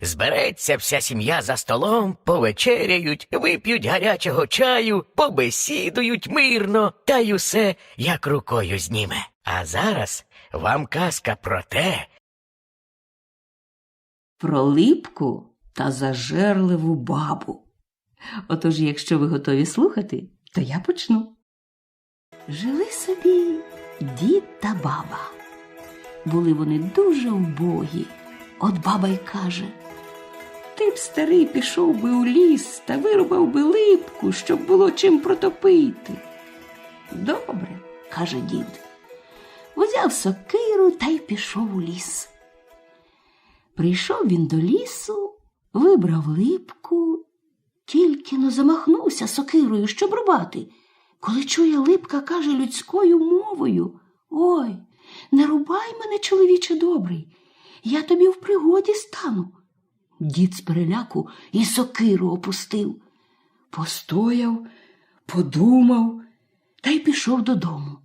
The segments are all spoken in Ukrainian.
збереться вся сім'я за столом, повечеряють, вип'ють гарячого чаю, побесідують мирно, та й усе як рукою зніме. А зараз вам казка про те, про липку та зажерливу бабу. Отож, якщо ви готові слухати, то я почну. Жили собі дід та баба. Були вони дуже вбогі. От баба й каже Ти б, старий, пішов би у ліс та вирубав би липку, щоб було чим протопити. Добре, каже дід. Взяв сокиру та й пішов у ліс. Прийшов він до лісу, вибрав липку, тільки но замахнувся сокирою, щоб рубати. Коли чує липка, каже людською мовою Ой, не рубай мене, чоловіче добрий, я тобі в пригоді стану. Дід з переляку і сокиру опустив. Постояв, подумав та й пішов додому.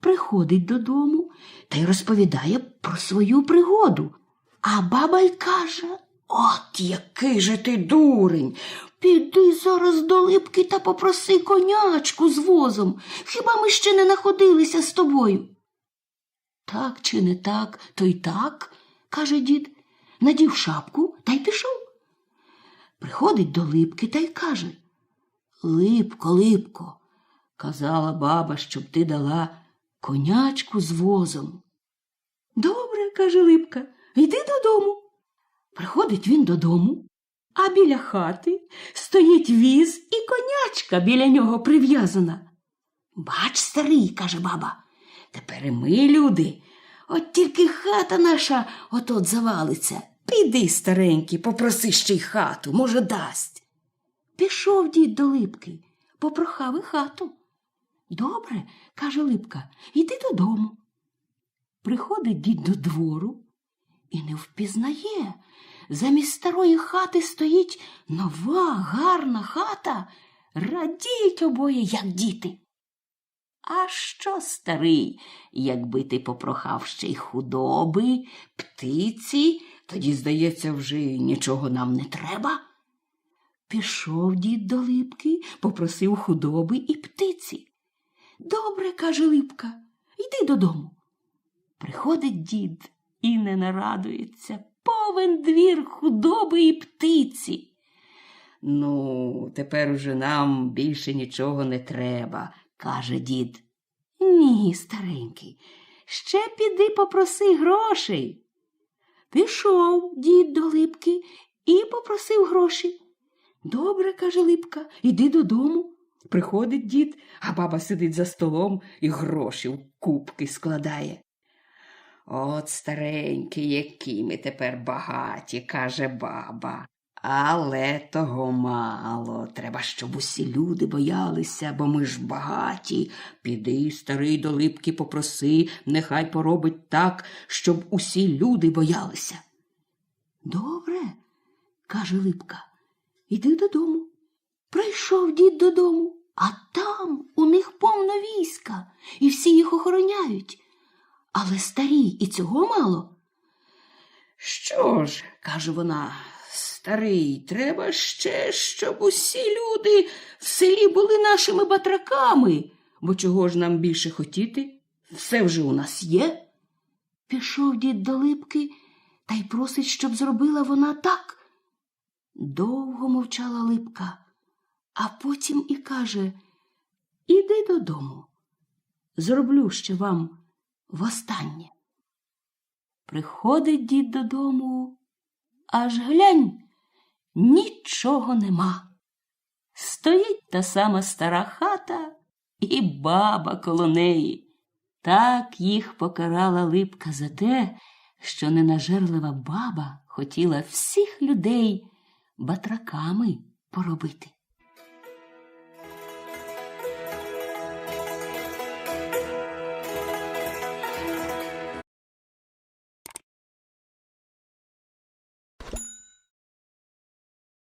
Приходить додому та й розповідає про свою пригоду. А баба й каже От який же ти дурень. Піди зараз до липки та попроси конячку з возом. Хіба ми ще не находилися з тобою? Так чи не так, то й так, каже дід, надів шапку та й пішов. Приходить до липки та й каже Липко, липко, казала баба, щоб ти дала конячку з возом. Добре, каже Липка, йди додому. Приходить він додому, а біля хати стоїть віз і конячка біля нього прив'язана. Бач, старий, каже баба, тепер і ми люди. От тільки хата наша отот завалиться. Піди, старенький, попроси ще й хату, може, дасть. Пішов дід до липки, попрохав і хату. Добре, каже Липка, йди додому. Приходить дід до двору і не впізнає. Замість старої хати стоїть нова, гарна хата. Радіють обоє, як діти. А що, старий, якби ти попрохав ще й худоби, птиці, тоді, здається, вже нічого нам не треба. Пішов дід до липки, попросив худоби і птиці. Добре, каже Липка, йди додому. Приходить дід і не нарадується. Повен двір худоби і птиці. Ну, тепер уже нам більше нічого не треба, каже дід. Ні, старенький, ще піди попроси грошей. Пішов дід до липки і попросив гроші. Добре, каже Липка, іди додому. Приходить дід, а баба сидить за столом і гроші в кубки складає. От старенький, які ми тепер багаті, каже баба. Але того мало. Треба, щоб усі люди боялися, бо ми ж багаті. Піди, старий до липки попроси, нехай поробить так, щоб усі люди боялися. Добре, каже Липка, іди додому. Прийшов дід додому, а там у них повно війська, і всі їх охороняють. Але старій і цього мало. Що ж, каже вона, старий, треба ще, щоб усі люди в селі були нашими батраками, бо чого ж нам більше хотіти? Все вже у нас є. Пішов дід до липки та й просить, щоб зробила вона так. Довго мовчала липка, а потім і каже Іди додому. Зроблю ще вам востаннє. Приходить дід додому, аж глянь, нічого нема. Стоїть та сама стара хата і баба коло неї. Так їх покарала липка за те, що ненажерлива баба хотіла всіх людей батраками поробити.